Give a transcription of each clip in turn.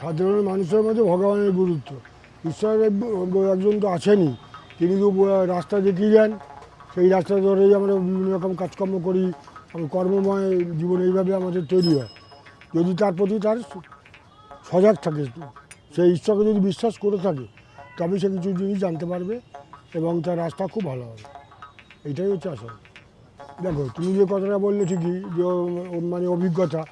সাধারণ মানুষের মধ্যে ভগবানের গুরুত্ব। ঈশ্বরের একজন তো আছেনই। তিনি তো রাস্তা দেখিয়ে যান সেই রাস্তা ধরেই আমরা বিভিন্ন রকম কাজকর্ম করি। কর্মময় জীবন এইভাবে আমাদের তৈরি হয়। যদি তার প্রতি তার সজাগ থাকে, সেই ঈশ্বরকে যদি বিশ্বাস করে থাকে তবে সে কিছু জিনিস জানতে পারবে এবং তার রাস্তা খুব ভালো হবে। এটাই হচ্ছে আসল। দেখো, তুমি যে কথাটা বললে ঠিকই যে মানে অভিজ্ঞতা।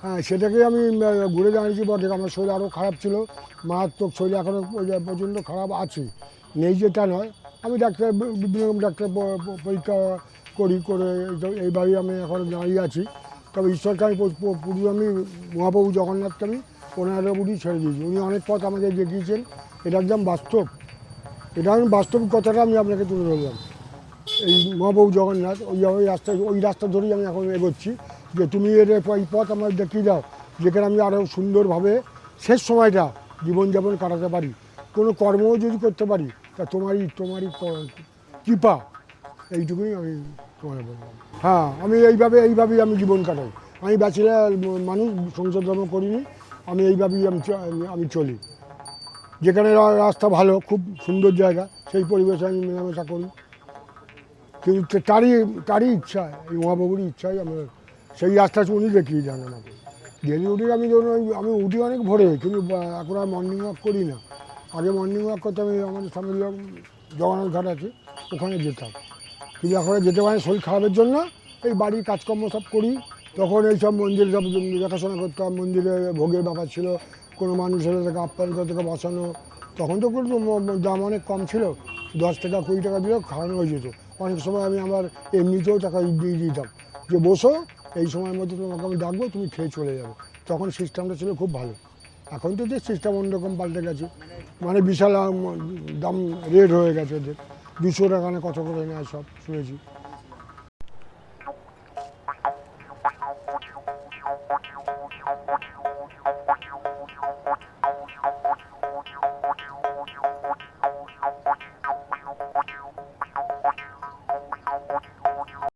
হ্যাঁ সেটাকে আমি ঘুরে দাঁড়িয়েছি বটে। আমার শরীর আরও খারাপ ছিল। মারাত্মক শরীর এখনও পর্যন্ত খারাপ আছে। নেই যে তা নয়। আমি ডাক্তার বিভিন্ন রকম ডাক্তার পরীক্ষা করি, করে এই- এইভাবেই আমি এখন দাঁড়িয়ে আছি। তবে ঈশ্বরকে আমি পুরো আমি মহাপ্রভু জগন্নাথকে আমি পনেরো বুড়ি ছেড়ে দিয়েছি। উনি অনেক পথ আমাকে দেখিয়েছেন। এটা একদম বাস্তব। এটা আমি বাস্তব কথাটা আমি আপনাকে তুলে ধরলাম। এই মহাপ্রভু জগন্নাথ, ওই ওই রাস্তা ওই রাস্তা ধরেই আমি এখন এগোচ্ছি যে তুমি এর এই পথ আমার দেখিয়ে দাও, যেখানে আমি আরও সুন্দরভাবে শেষ সময়টা জীবনযাপন কাটাতে পারি। কোনো কর্মও যদি করতে পারি, তা তোমারই তোমারই কৃপা। এইটুকুই আমি তোমার বললাম হ্যাঁ আমি এইভাবে, এইভাবেই আমি জীবন কাটাই। আমি ব্যাচেলার মানুষ, সংসার ধর্ম করিনি, আমি এইভাবেই আমি আমি চলি। যেখানে রাস্তা ভালো, খুব সুন্দর জায়গা, সেই পরিবেশে আমি মেলামেশা করি। কিন্তু তারই তারই ইচ্ছা, এই মহাবাবুরই ইচ্ছাই আমার। সেই রাস্তা উনি দেখিয়ে যান আমাকে। ডেলি উঠি আমি ধরুন, আমি উঠি অনেক ভোরে, কিন্তু এখন আর মর্নিং ওয়াক করি না। আগে মর্নিং ওয়াক করতে আমি আমাদের সামনে জগন্নাথ ঘাট আছে, ওখানে যেতাম। কিন্তু এখন যেতে পারি শরীর খারাপের জন্য এই বাড়ির কাজকর্ম সব করি। তখন এই সব মন্দিরে সব দেখাশোনা করতাম, মন্দিরে ভোগের ব্যাপার ছিল কোনো মানুষ এলে তাকে আপ্যায়ন করে তাকে বসানো তখন তো কিন্তু দাম অনেক কম ছিল। দশ টাকা, কুড়ি টাকা দিলেও খাওয়ানো হয়ে যেত। অনেক সময় আমি আমার এমনিতেও টাকা দিয়ে দিতাম যে, বসো, এই সময়ের মধ্যে তোমাকে আমি ডাকবো, তুমি খেয়ে চলে যাবে। তখন সিস্টেমটা ছিল খুব ভালো। এখন তো যে সিস্টেম অন্যরকম পাল্টে গেছে। মানে বিশাল দাম রেট হয়ে গেছে ওদের। দুশো টাকা কত করে নেয় সব শুনেছি।